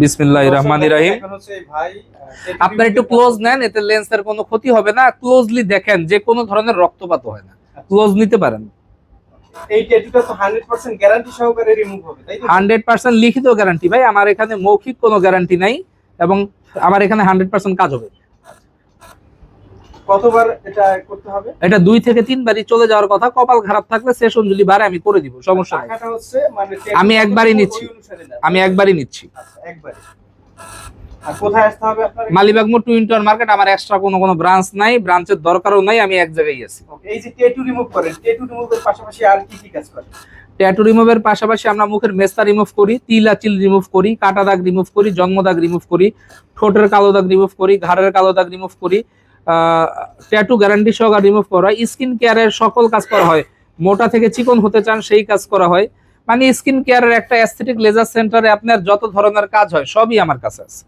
বিসমিল্লাহ রহমান রহিম। আপনার একটু ক্লোজ নেন এতে লেন্সের কোনো ক্ষতি হবে না। ক্লোজলি দেখেন যে কোনো ধরনের রক্তপাত হয় না। ক্লোজ নিতে পারেন। এই ট্যাটুটা তো 100% গ্যারান্টি সহকারে রিমুভ হবে তাই তো? হান্ড্রেড পার্সেন্ট লিখিত গ্যারান্টি ভাই আমার এখানে মৌখিক কোনো গ্যারান্টি নাই এবং আমার এখানে হান্ড্রেড পার্সেন্ট কাজ হবে। কতবার এটা করতে হবে? এটা দুই থেকে তিনবারই চলে যাওয়ার কথা। কপাল খারাপ থাকলে সেশন যদি বাড়ে আমি করে দিব সমস্যা নেই। মানে আমি একবারই নিচ্ছি। আমি একবারই নিচ্ছি। আচ্ছা, একবারে আর কোথায় আসতে হবে আপনার? মালিবাগ মোড় টুইন টাওয়ার মার্কেট আমার এক্সট্রা কোনো কোনো ব্রাঞ্চ নাই ব্রাঞ্চের দরকারও নাই আমি এক জায়গায় আছি। এই যে ট্যাটু রিমুভ করেন ট্যাটু রিমুভের পাশাপাশি আর কি কি কাজ করেন? ট্যাটু রিমুভের পাশাপাশি আমরা মুখের মেস্তা রিমুভ করি তিল আচিল রিমুভ করি কাটা দাগ রিমুভ করি জন্ম দাগ রিমুভ করি ঠোঁটের কালো দাগ রিমুভ করি ঘাড়ের কালো দাগ রিমুভ করি ট্যাটু গ্যারান্টি সহকার রিমুভ করা হয়। স্কিন কেয়ারের সকল কাজ করা হয়। মোটা থেকে চিকন হতে চান, সেই কাজ করা হয়। মানে স্কিন কেয়ারের একটা অ্যাস্থেটিক লেজার সেন্টারে আপনার যত ধরনের কাজ হয়, সবই আমার কাছে আছে।